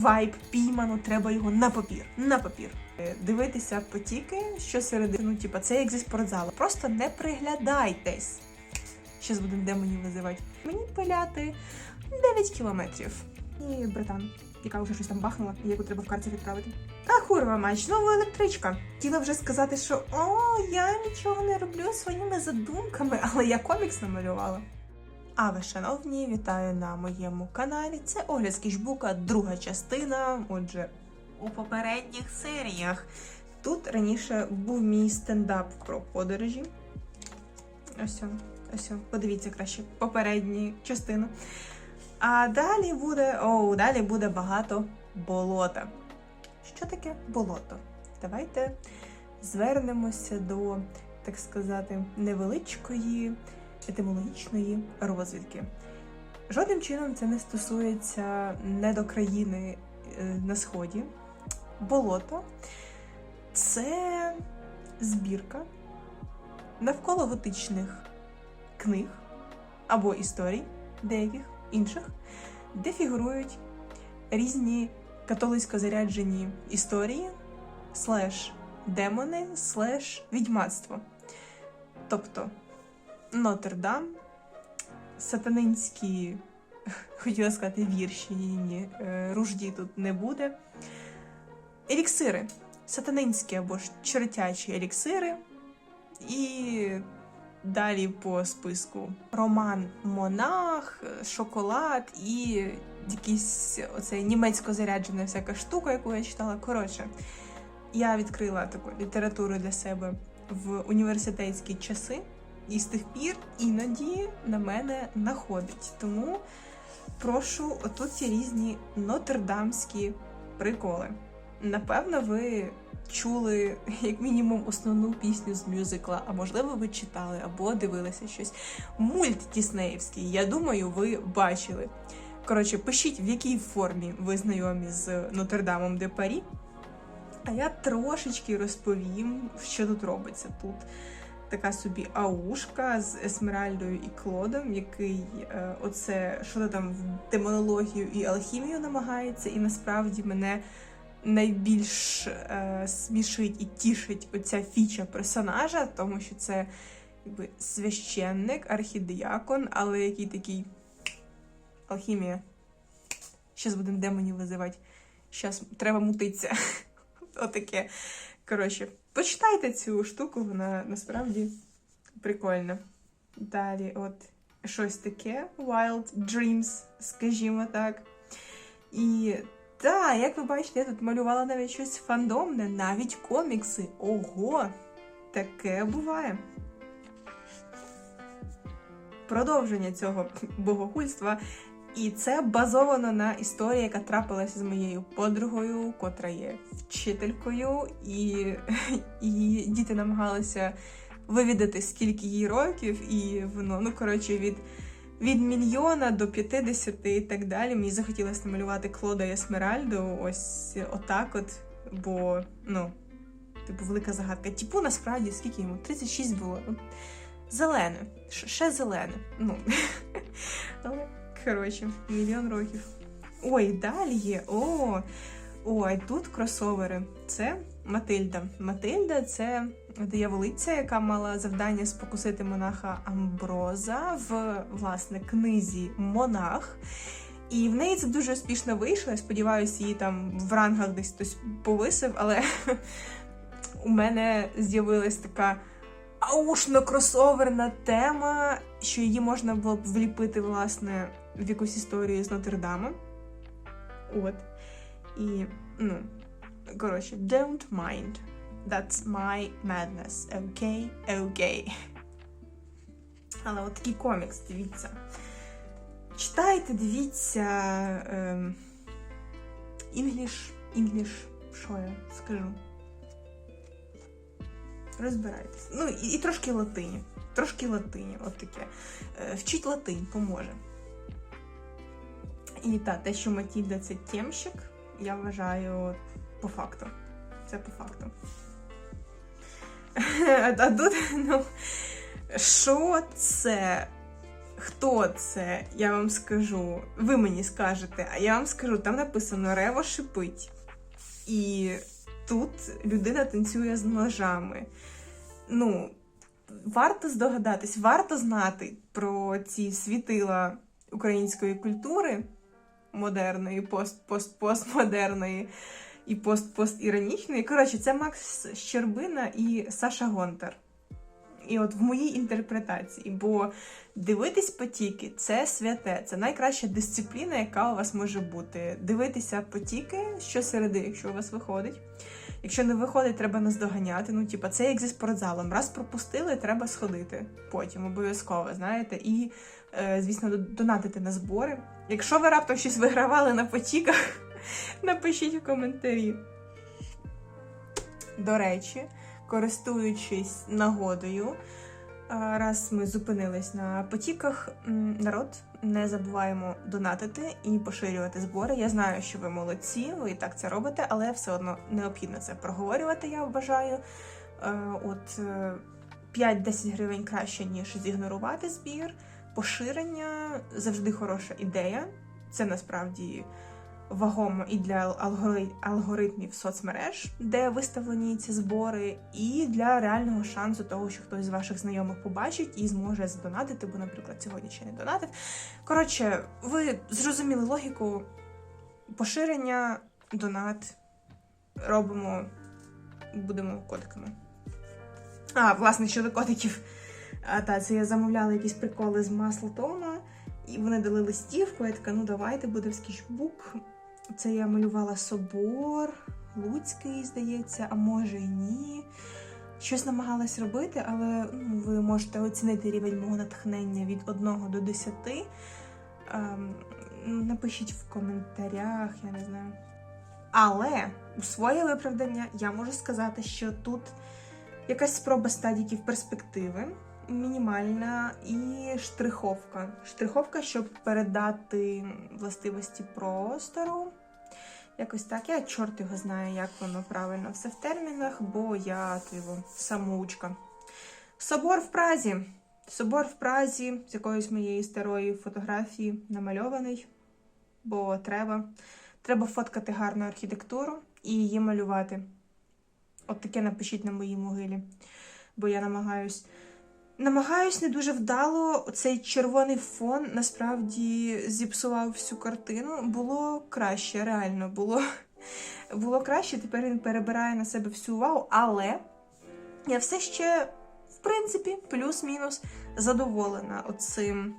вайб піймано, треба його на папір. На папір. Е, Дивитися потіки, що середину, типа це як зі спортзалу. Просто не приглядайтесь. Щас будемо демонів визивати. Мені пиляти 9 кілометрів. І братан, яка вже щось там бахнула, і яку треба в карті відправити. Та курва мач, нова електричка. Хотіла вже сказати, що о, я нічого не роблю своїми задумками, але я комікс намалювала. А ви, шановні, вітаю на моєму каналі. Це огляд скетчбука, друга частина. Отже, у попередніх серіях. Тут раніше був мій стендап про подорожі. Ось, ось, подивіться краще попередню частину. А далі буде, о, далі буде багато болота. Що таке болото? Давайте звернемося до, так сказати, невеличкої етимологічної розвідки. Жодним чином це не стосується не до країни е, на сході. Болото це збірка навколо готичних книг або історій деяких інших, де фігурують різні католицько заряджені історії, слеш демони, слеш відьмацтво. Тобто Нотр-Дам, сатанинські, хотіла сказати, вірші, ні, е, ружді тут не буде. Еліксири. Сатанинські або ж чертячі еліксири. І далі по списку роман Монах, Шоколад і якийсь оцей німецько заряджена всяка штука, яку я читала. Коротше, я відкрила таку літературу для себе в університетські часи. І з тих пір іноді на мене находить. Тому прошу, отут ці різні нотрдамські приколи. Напевно, ви чули як мінімум основну пісню з мюзикла, а можливо, ви читали або дивилися щось. Мульт Діснеївський. Я думаю, ви бачили. Коротше, пишіть, в якій формі ви знайомі з Нотр-Дамом де Парі. А я трошечки розповім, що тут робиться тут така собі аушка з Есмеральдою і Клодом, який е, оце що там в демонологію і алхімію намагається, і насправді мене найбільш е, смішить і тішить оця фіча персонажа, тому що це якби священник, архідіакон, але який такий алхімія. Щас будемо демонів визивати. Щас треба мутитися. Отаке. Коротше, почитайте цю штуку, вона насправді прикольна. Далі, от щось таке Wild Dreams, скажімо так. І так, як ви бачите, я тут малювала навіть щось фандомне, навіть комікси. Ого! Таке буває. Продовження цього богохульства. І це базовано на історії, яка трапилася з моєю подругою, котра є вчителькою, і, і діти намагалися вивідати, скільки їй років, і воно, ну коротше, від, від мільйона до 50 і так далі. Мені захотілося намалювати Клода і Есмеральду, ось отак от, бо, ну, типу, велика загадка. Типу, насправді, скільки йому? 36 було. Ну, Зелене, ще зелене. Ну, але. Коротше, мільйон років. Ой, далі є. О, ой, тут кросовери. Це Матильда. Матильда це дияволиця, яка мала завдання спокусити монаха Амброза в власне книзі Монах. І в неї це дуже успішно вийшло. Я сподіваюся, її там в рангах десь хтось повисив, але у мене з'явилась така аушно-кросоверна тема, що її можна було б вліпити, власне, в якусь історію з Нотр-Дамом. От. І, ну, коротше, don't mind. That's my madness. Окей? Окей. Але от такий комікс, дивіться. Читайте, дивіться. Ем, English, English, що я скажу? Розбирайтесь. Ну, і, і трошки латині. Трошки латині, от таке. Е, Вчіть латинь, поможе. І та, те, що Матільда це тємщик, я вважаю по факту. Це по факту. А тут, ну, що це? хто це, я вам скажу. Ви мені скажете, а я вам скажу, там написано Рево шипить. І тут людина танцює з ножами. Ну, варто здогадатись, варто знати про ці світила української культури модерної, пост-пост-постмодерної і пост-пост-іронічної. Коротше, це Макс Щербина і Саша Гонтар. І от в моїй інтерпретації, бо дивитись потіки це святе, це найкраща дисципліна, яка у вас може бути. Дивитися потіки щосереди, якщо у вас виходить. Якщо не виходить, треба наздоганяти. Ну, типа, це як зі спортзалом. Раз пропустили, треба сходити потім, обов'язково, знаєте. І, е, звісно, донатити на збори. Якщо ви раптом щось вигравали на потіках, напишіть в коментарі. До речі, користуючись нагодою, е, раз ми зупинились на потіках, народ, не забуваємо донатити і поширювати збори. Я знаю, що ви молодці, ви і так це робите, але все одно необхідно це проговорювати, я вважаю. Е, От е, 5-10 гривень краще, ніж зігнорувати збір. Поширення завжди хороша ідея. Це насправді вагомо і для алгори- алгоритмів соцмереж, де виставлені ці збори, і для реального шансу того, що хтось з ваших знайомих побачить і зможе задонатити, бо, наприклад, сьогодні ще не донатив. Коротше, ви зрозуміли логіку поширення, донат робимо, будемо котиками. А, власне, щодо котиків. А, та, це я замовляла якісь приколи з Маслтона, і вони дали листівку. Я така, ну давайте буде в скетчбук. Це я малювала собор, Луцький, здається, а може і ні. Щось намагалась робити, але ну, ви можете оцінити рівень мого натхнення від 1 до 10. Ем, ну, напишіть в коментарях, я не знаю. Але у своє виправдання я можу сказати, що тут якась спроба стадіків перспективи, мінімальна і штриховка. Штриховка, щоб передати властивості простору. Якось так. Я чорт його знаю, як воно правильно все в термінах, бо я тиво, самоучка. Собор в Празі. Собор в Празі з якоїсь моєї старої фотографії намальований, бо треба. Треба фоткати гарну архітектуру і її малювати. От таке напишіть на моїй могилі. Бо я намагаюсь. Намагаюсь не дуже вдало. Цей червоний фон насправді зіпсував всю картину. Було краще, реально було. Було краще, тепер він перебирає на себе всю увагу, але я все ще, в принципі, плюс-мінус задоволена оцим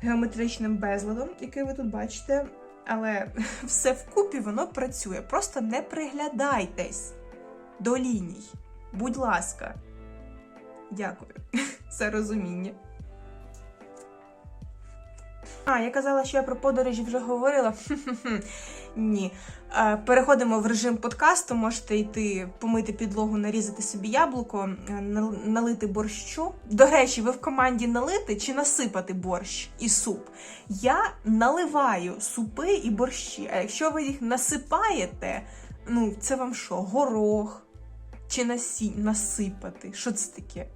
геометричним безладом, який ви тут бачите. Але все вкупі воно працює. Просто не приглядайтесь до ліній. Будь ласка. Дякую за розуміння. А, я казала, що я про подорожі вже говорила. Ні. Е, Переходимо в режим подкасту. Можете йти помити підлогу, нарізати собі яблуко, е, налити борщу. До речі, ви в команді налити чи насипати борщ і суп? Я наливаю супи і борщі. А якщо ви їх насипаєте, ну це вам що, горох? Чи насі... насипати? Що це таке?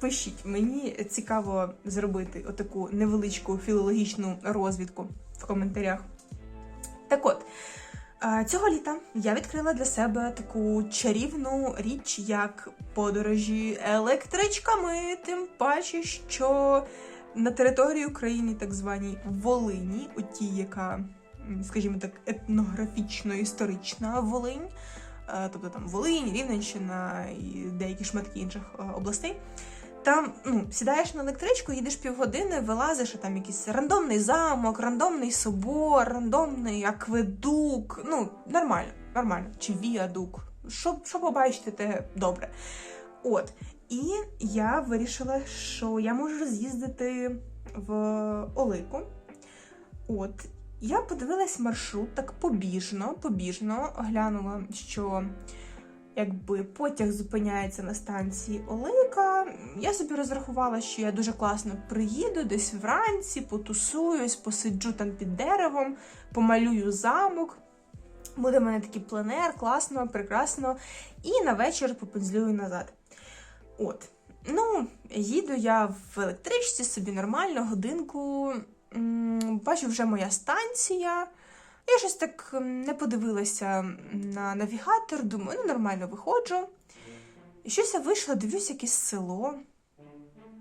Пишіть, мені цікаво зробити отаку невеличку філологічну розвідку в коментарях. Так от, цього літа я відкрила для себе таку чарівну річ, як подорожі електричками, тим паче, що на території України, так званій Волині, оті, яка, скажімо так, етнографічно-історична Волинь, тобто там Волинь, Рівненщина і деякі шматки інших е, областей. Там ну, сідаєш на електричку, їдеш півгодини, вилазиш, а там якийсь рандомний замок, рандомний собор, рандомний акведук. Ну, нормально, нормально. Чи віадук. Що, що побачите, те добре. От. І я вирішила, що я можу з'їздити в Олику. От. Я подивилась маршрут так побіжно, побіжно глянула, що якби потяг зупиняється на станції Олика. Я собі розрахувала, що я дуже класно приїду десь вранці, потусуюсь, посиджу там під деревом, помалюю замок. Буде в мене такий пленер, класно, прекрасно. І на вечір попензлюю назад. От. Ну, їду я в електричці собі нормально, годинку. Бачу, вже моя станція. Я щось так не подивилася на навігатор, думаю, ну нормально виходжу. І щось я вийшла, дивлюсь, якесь село.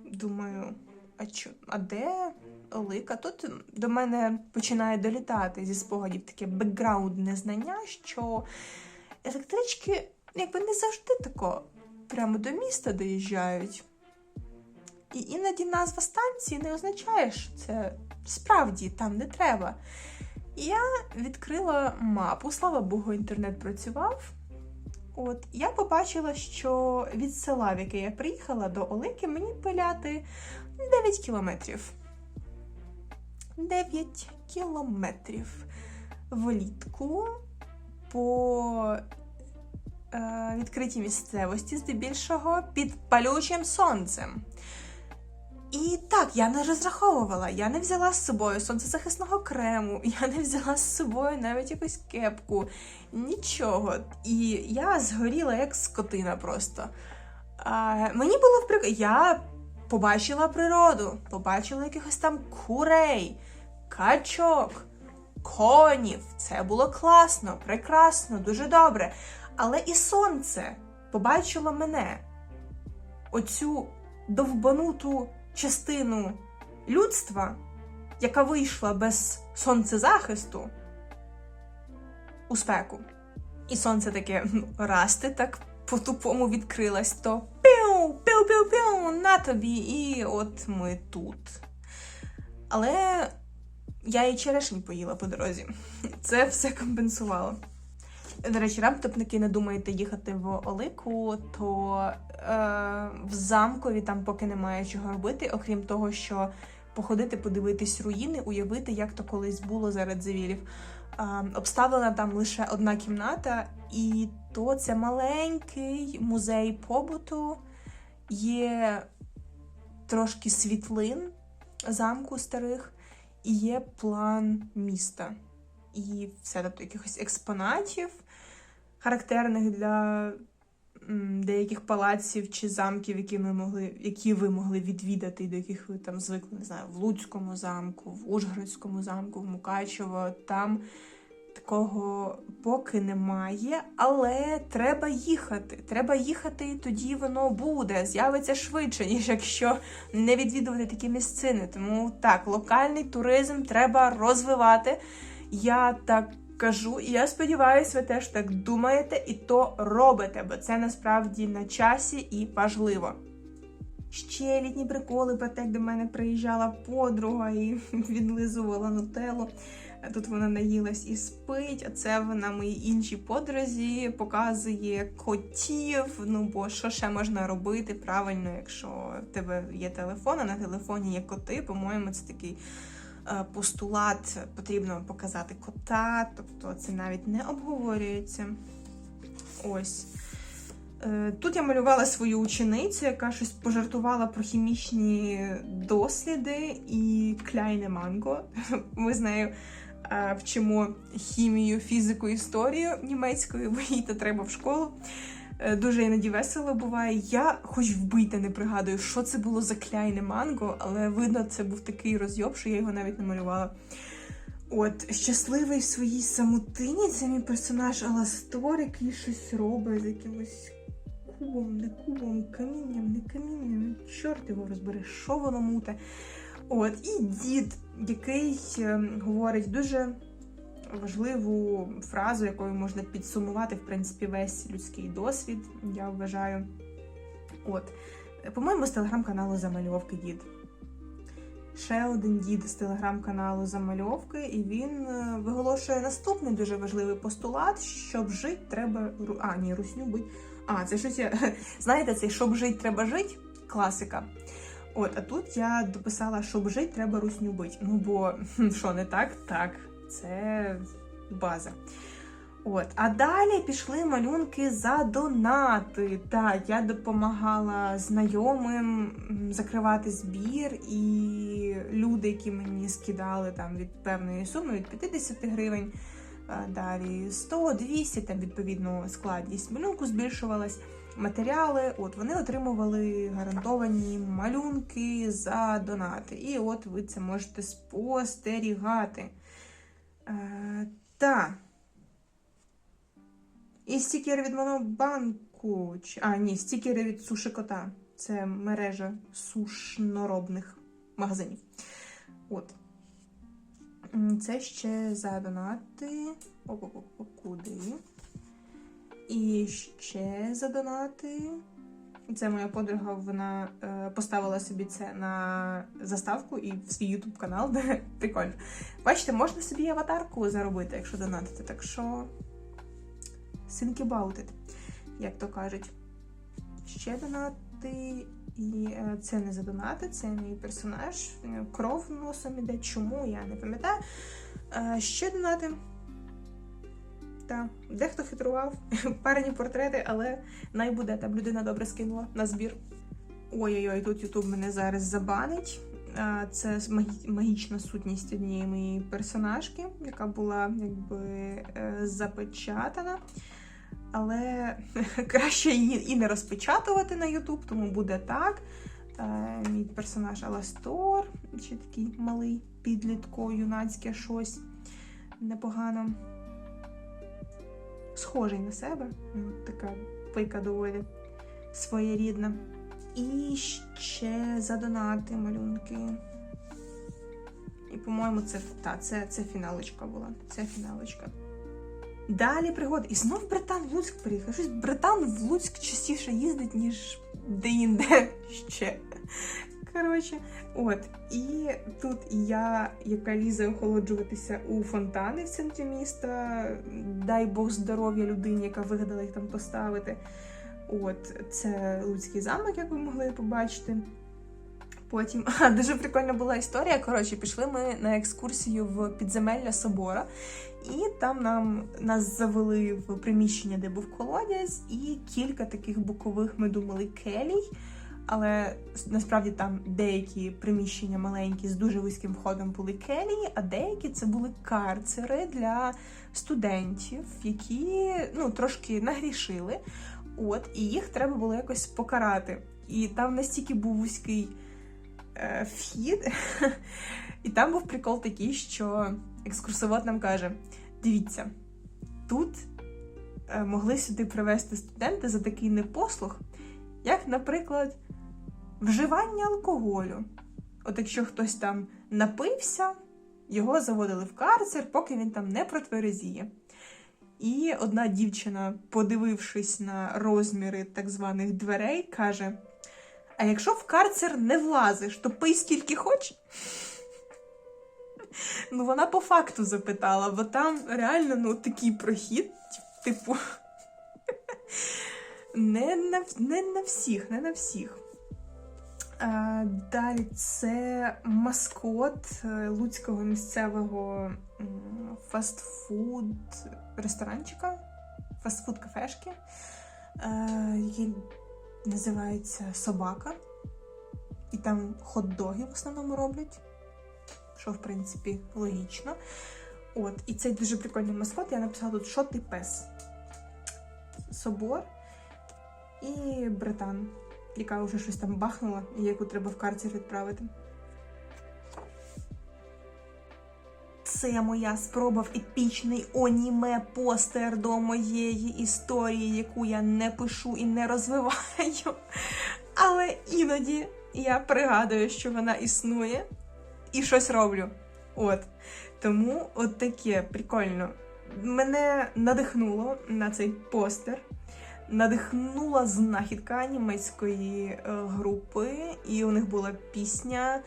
Думаю, а чо, а де Олика? Тут до мене починає долітати зі спогадів таке бекграундне знання, що електрички якби не завжди тако прямо до міста доїжджають. І іноді назва станції не означає, що це справді там не треба. І я відкрила мапу, слава Богу, інтернет працював. От я побачила, що від села, в яке я приїхала до Олики, мені пиляти 9 кілометрів. 9 кілометрів влітку по е, відкритій місцевості, здебільшого, під палючим сонцем. І так, я не розраховувала, я не взяла з собою сонцезахисного крему, я не взяла з собою навіть якусь кепку, нічого. І я згоріла як скотина просто. А, мені було в прик... Я побачила природу, побачила якихось там курей, качок, конів. Це було класно, прекрасно, дуже добре. Але і сонце побачило мене. Оцю довбануту частину людства, яка вийшла без сонцезахисту у спеку. І сонце таке, ну, раз ти так по-тупому відкрилась, то піу, піу, піу, піу, на тобі, і от ми тут. Але я і черешень поїла по дорозі. Це все компенсувало. До речі, раптопники не думаєте їхати в Олику, то е, в замкові там поки немає чого робити, окрім того, що походити, подивитись руїни, уявити, як то колись було серед завілів. Е, обставлена там лише одна кімната, і то це маленький музей побуту, є трошки світлин замку старих, і є план міста. І все, тобто якихось експонатів, характерних для деяких палаців чи замків, які ми могли, які ви могли відвідати, до яких ви там звикли, не знаю, в Луцькому замку, в Ужгородському замку, в Мукачево. Там такого поки немає, але треба їхати. Треба їхати, і тоді воно буде. З'явиться швидше, ніж якщо не відвідувати такі місцини. Тому так, локальний туризм треба розвивати. Я так кажу, і я сподіваюся, ви теж так думаєте і то робите, бо це насправді на часі і важливо. Ще літні приколи про те, як до мене приїжджала подруга і відлизувала нутеллу. Тут вона наїлась і спить, а це вона моїй іншій подрузі показує котів. Ну бо що ще можна робити правильно, якщо в тебе є телефон, а на телефоні є коти. По-моєму, це такий постулат. Потрібно показати кота, тобто це навіть не обговорюється. Ось. Е, Тут я малювала свою ученицю, яка щось пожартувала про хімічні досліди і кляйне манго. Ми з нею е, вчимо хімію, фізику, історію німецькою, бо їй то треба в школу. Е, Дуже іноді весело буває. Я хоч вбити не пригадую, що це було за кляйне манго, але видно, це був такий розйоб, що я його навіть не малювала. От, щасливий в своїй самотині, це мій персонаж Аластор, який щось робить з якимось кубом, не кубом, камінням, не камінням. Чорт його розбере, що воно муте. От, і дід, який е, говорить дуже важливу фразу, якою можна підсумувати, в принципі, весь людський досвід, я вважаю. От, по-моєму, з телеграм-каналу Замальовки дід. Ще один дід з телеграм-каналу Замальовки, і він е, виголошує наступний дуже важливий постулат: щоб жити, треба А, ні, русню бить. А, це щось я. Знаєте, цей щоб жити, треба жити класика. От, а тут я дописала, щоб жити, треба русню бить. Ну бо що не так? Так, це база. От, а далі пішли малюнки за донати. Так, я допомагала знайомим закривати збір, і люди, які мені скидали там від певної суми, від 50 гривень, Е, Далі 100, 200, там відповідно складність малюнку збільшувалась. Матеріали, от вони отримували гарантовані малюнки за донати. І от ви це можете спостерігати. Е, та. І стікери від Монобанку. А, ні, стікери від Суші Кота. Це мережа сушноробних магазинів. От. Це ще за донати. Куди? І ще за донати. Це моя подруга, вона е, поставила собі це на заставку і в свій YouTube канал, де прикольно. Бачите, можна собі аватарку заробити, якщо донатити. Так що think about it, як то кажуть. Ще донати. І е, це не за донати, це мій персонаж. Кров носом іде. Чому? Я не пам'ятаю. Е, ще донати. Так, дехто хитрував, парені портрети, але най буде, там людина добре скинула на збір. Ой-ой-ой, тут Ютуб мене зараз забанить. Це магічна сутність однієї моєї персонажки, яка була якби е, запечатана. Але краще її і не розпечатувати на Ютуб, тому буде так. Мій персонаж Аластор, чи такий малий підлітко, юнацьке щось непогано. Схожий на себе. Ну, Така пика доволі своєрідна. І ще задонати малюнки. І, по-моєму, це, та, це, це фіналочка була. Це фіналочка. Далі пригоди. І знов братан в Луцьк приїхав. Щось братан в Луцьк частіше їздить, ніж де-інде ще. Коротше, от. І тут я, яка лізе охолоджуватися у фонтани в центрі міста. Дай Бог здоров'я людині, яка вигадала їх там поставити. От, це Луцький замок, як ви могли побачити. Потім а, дуже прикольна була історія. Коротше, пішли ми на екскурсію в підземелля собора, і там нам нас завели в приміщення, де був колодязь, і кілька таких бокових, ми думали, келій. Але насправді там деякі приміщення маленькі з дуже вузьким входом були келії, а деякі це були карцери для студентів, які ну трошки нагрішили. От, і їх треба було якось покарати. І там настільки був вузький е, вхід, і там був прикол такий, що екскурсовод нам каже: дивіться, тут е, могли сюди привезти студенти за такий непослух, як, наприклад, вживання алкоголю. От якщо хтось там напився, його заводили в карцер, поки він там не протверезіє. І одна дівчина, подивившись на розміри так званих дверей, каже: А якщо в карцер не влазиш, то пий скільки хоч. Ну, вона по факту запитала, бо там реально ну, такий прохід, типу, не на, не на всіх, не на всіх. А, далі це маскот е, луцького місцевого фастфуд ресторанчика, фастфуд кафешки, е, який називається Собака. І там хот-доги в основному роблять, що в принципі логічно. От, і цей дуже прикольний маскот. Я написала тут що ти пес. Собор і братан, яка вже щось там бахнула, і яку треба в карцер відправити. Це моя спроба в епічний оніме постер до моєї історії, яку я не пишу і не розвиваю. Але іноді я пригадую, що вона існує, і щось роблю. От. Тому от таке прикольно. Мене надихнуло на цей постер. Надихнула знахідка німецької е, групи, і у них була пісня.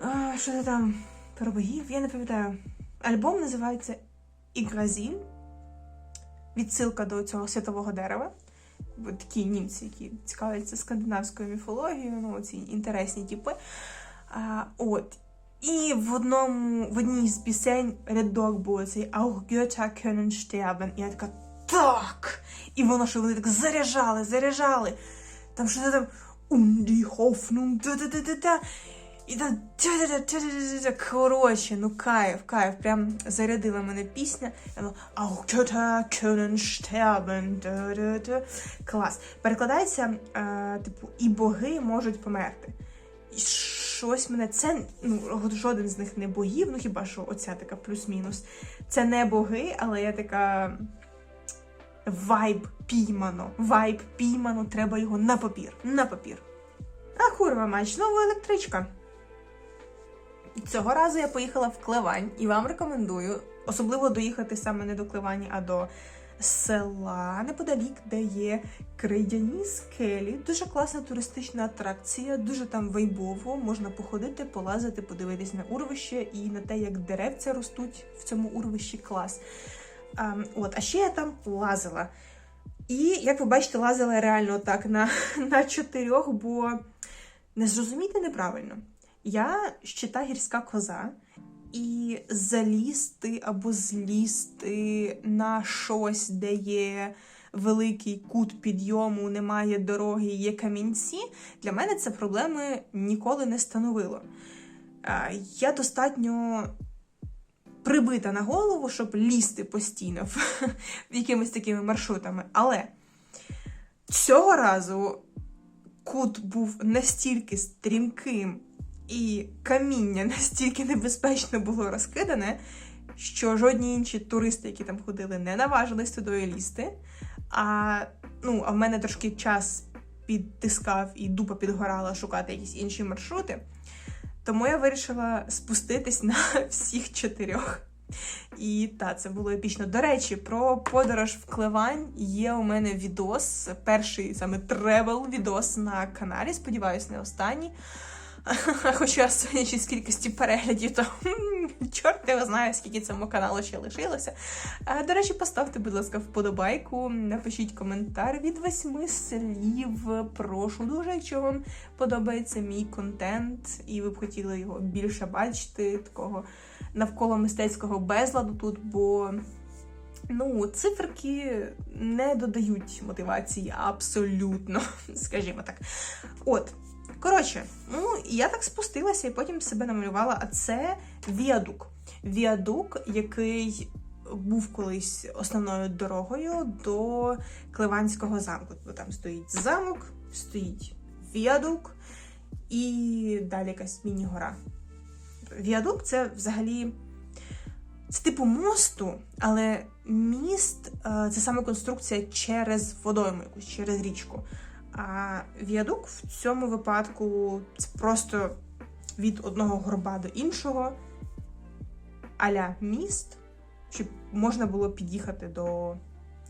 А, що це там? Про богів? Я не пам'ятаю. Альбом називається Ігразіль. Відсилка до цього святового дерева. Такі німці, які цікавляться скандинавською міфологією, ну, ці інтересні типи. А, от. І в одному, в одній з пісень рядок був цей Auch Götter können sterben. І я така так! І воно що вони так заряджали, заряджали. Там що там Hoffnung. Та-та-та-та-та. І там коротше, ну кайф, кайф. Прям зарядила мене пісня. Клас. Перекладається, е, типу, і боги можуть померти. І щось мене це ну жоден з них не богів, ну хіба що оця така плюс-мінус. Це не боги, але я така вайб піймано. Вайб піймано, треба його на папір. На папір. А курва мать, знову електричка. Цього разу я поїхала в Клевань і вам рекомендую особливо доїхати саме не до Клевані, а до села неподалік, де є крейдяні скелі. Дуже класна туристична атракція, дуже там вайбово. Можна походити, полазити, подивитись на урвище і на те, як деревця ростуть в цьому урвищі клас. От, а ще я там лазила. І, як ви бачите, лазила реально так на, на чотирьох, бо не зрозумійте неправильно. Я щита гірська коза, і залізти або злізти на щось, де є великий кут підйому, немає дороги, є камінці. Для мене це проблеми ніколи не становило. Я достатньо прибита на голову, щоб лізти постійно якимись такими маршрутами. Але цього разу кут був настільки стрімким, і каміння настільки небезпечно було розкидане, що жодні інші туристи, які там ходили, не наважились туди лізти. А, ну, а в мене трошки час підтискав і дупа підгорала шукати якісь інші маршрути. Тому я вирішила спуститись на всіх чотирьох. І та, це було епічно. До речі, про подорож в Клевань є у мене відос, перший саме тревел відос на каналі. Сподіваюсь, не останній. Хоча судячи з кількості переглядів, то чорт його знає, скільки цьому каналу ще лишилося. До речі, поставте, будь ласка, вподобайку, напишіть коментар від восьми слів. Прошу дуже, якщо вам подобається мій контент, і ви б хотіли його більше бачити, такого навколо мистецького безладу тут, бо. Ну, циферки не додають мотивації абсолютно, скажімо так. От, Коротше, ну я так спустилася і потім себе намалювала. А це віадук. Віадук, який був колись основною дорогою до Кливанського замку. Бо там стоїть замок, стоїть віадук і далі якась міні-гора. Віадук це взагалі це типу мосту, але міст е, це саме конструкція через водойму, якусь через річку. А віадук в цьому випадку це просто від одного горба до іншого, аля міст, щоб можна було під'їхати до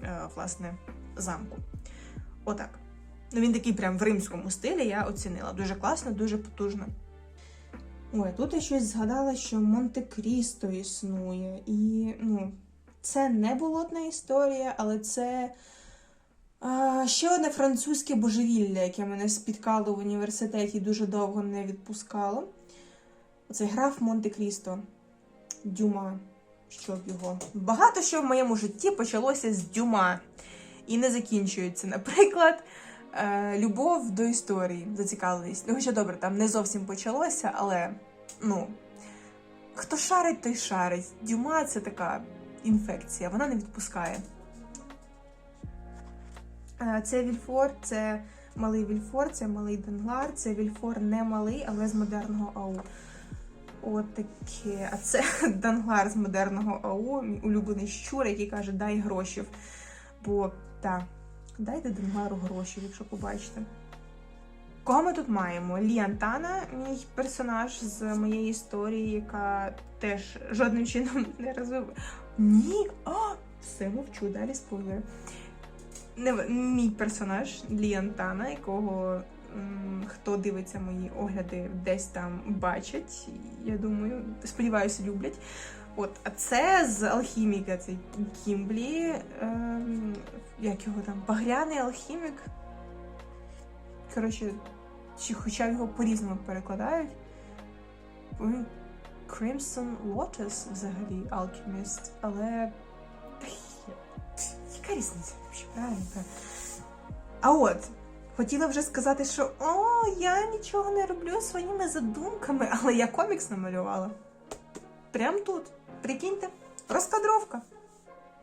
е, власне замку. Отак. Ну він такий прям в римському стилі я оцінила. Дуже класно, дуже потужно. Ой, тут я щось згадала, що Монте-Крісто існує. І ну, це не болотна історія, але це. Ще одне французьке божевілля, яке мене спіткало в університеті дуже довго не відпускало. Оцей граф Монте-Крісто. Дюма. Щоб його. Багато що в моєму житті почалося з дюма і не закінчується. Наприклад, е, любов до історії, зацікавленість. Ну, хоча добре, там не зовсім почалося, але ну, хто шарить, той шарить. Дюма це така інфекція, вона не відпускає. Е, Це Вільфор, це малий Вільфор, це малий Данглар, це Вільфор не малий, але з модерного АУ. От таке. А це Данглар з модерного АУ, мій улюблений щур, який каже, дай гроші. Бо так, дайте Данглару гроші, якщо побачите. Кого ми тут маємо? Ліантана, мій персонаж з моєї історії, яка теж жодним чином не розвиває. Ні! А! Все мовчу, далі спойлер не мій персонаж Ліантана, якого хто дивиться мої огляди, десь там бачать. Я думаю, сподіваюся, люблять. От, а це з алхіміка, цей Кімблі, ем, як його там, багряний алхімік. Коротше, чи хоча його по-різному перекладають. Crimson Lotus взагалі Alchemist, але. Яка різниця? Правильно, правильно. А от, Хотіла вже сказати, що о, я нічого не роблю своїми задумками, але я комікс намалювала. Прям тут. Прикиньте, розкадровка.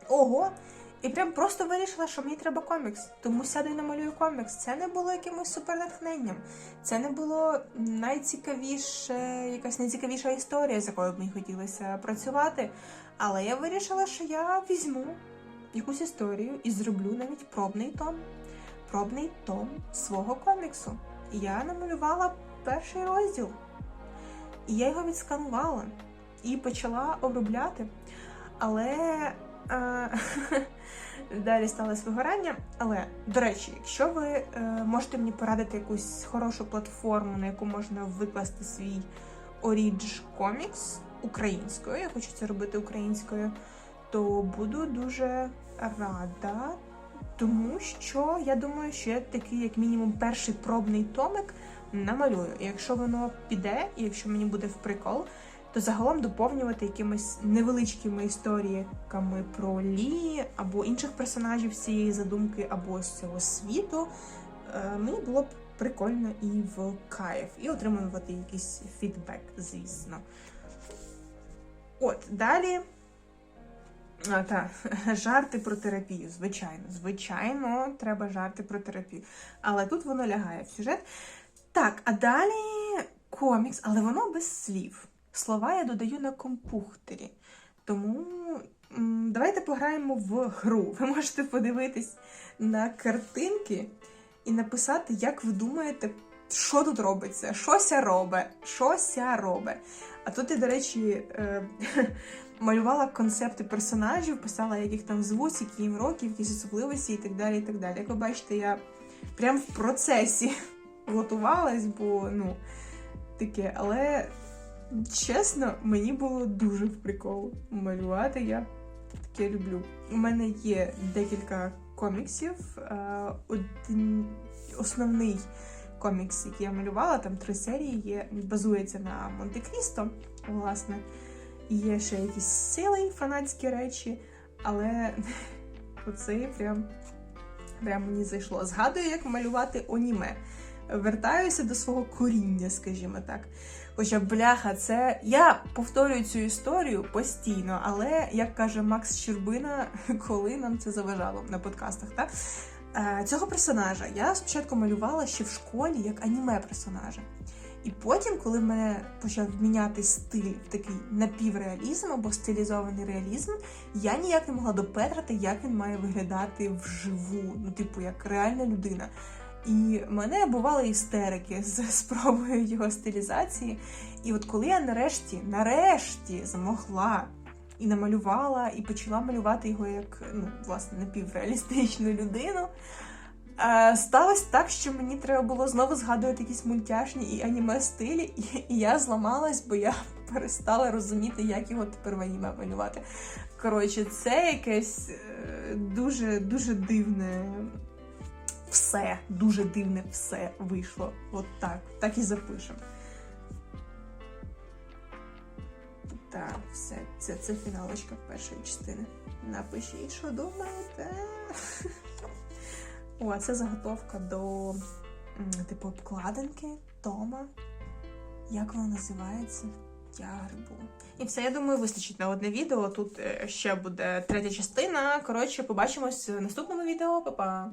Ого! І прям просто вирішила, що мені треба комікс. Тому сяду і намалюю комікс. Це не було якимось супернатхненням. Це не було найцікавіше, якась найцікавіша історія, з якою б мені хотілося працювати. Але я вирішила, що я візьму якусь історію і зроблю навіть пробний том. Пробний том свого коміксу. Я намалювала перший розділ. І я його відсканувала і почала обробляти. Але е, далі сталося вигорання. Але, до речі, якщо ви е, можете мені порадити якусь хорошу платформу, на яку можна викласти свій Origin комікс українською, я хочу це робити українською, то буду дуже рада. Тому що я думаю, що я такий, як мінімум, перший пробний томик намалюю. І якщо воно піде, і якщо мені буде в прикол, то загалом доповнювати якимись невеличкими історіями про Лі або інших персонажів з цієї задумки, або з цього світу, е, мені було б прикольно і в кайф, і отримувати якийсь фідбек, звісно. От, далі. А, жарти про терапію. Звичайно, звичайно, треба жарти про терапію. Але тут воно лягає в сюжет. Так, а далі комікс, але воно без слів. Слова я додаю на компухтері. Тому давайте пограємо в гру. Ви можете подивитись на картинки і написати, як ви думаєте, що тут робиться, щося робить, щося робить. А тут я, до речі, е, малювала концепти персонажів, писала, як їх там звуть, які їм років, якісь особливості і так далі. і так далі. Як ви бачите, я прям в процесі готувалась, бо ну таке, але чесно, мені було дуже в прикол малювати. Я таке люблю. У мене є декілька коміксів. е, Один основний комікс, який я малювала, там три серії є, базується на Монте-Крісто, власне. Є ще якісь сили, фанатські речі, але оце прям, прям мені зайшло. Згадую, як малювати оніме. Вертаюся до свого коріння, скажімо так. Хоча, бляха, це я повторюю цю історію постійно, але як каже Макс Щербина, коли нам це заважало на подкастах, так? Е, Цього персонажа я спочатку малювала ще в школі як аніме персонажа. І потім, коли в мене почав міняти стиль в такий напівреалізм або стилізований реалізм, я ніяк не могла допетрати, як він має виглядати вживу, ну, типу, як реальна людина. І мене бували істерики з спробою його стилізації. І от коли я нарешті, нарешті змогла і намалювала, і почала малювати його як ну, власне напівреалістичну людину. Е, Сталося так, що мені треба було знову згадувати якісь мультяшні і аніме стилі, і, і я зламалась, бо я перестала розуміти, як його тепер в аніме малювати. Коротше, це якесь е, дуже дуже дивне все, дуже дивне все вийшло. От так. Так і запишемо. Так, все, це, це фіналочка першої частини. Напишіть, що думаєте. О, це заготовка до типу обкладинки Тома. Як воно називається? Я грибу. І все, я думаю, вистачить на одне відео. Тут е, ще буде третя частина. Коротше, побачимось в наступному відео. Па-па!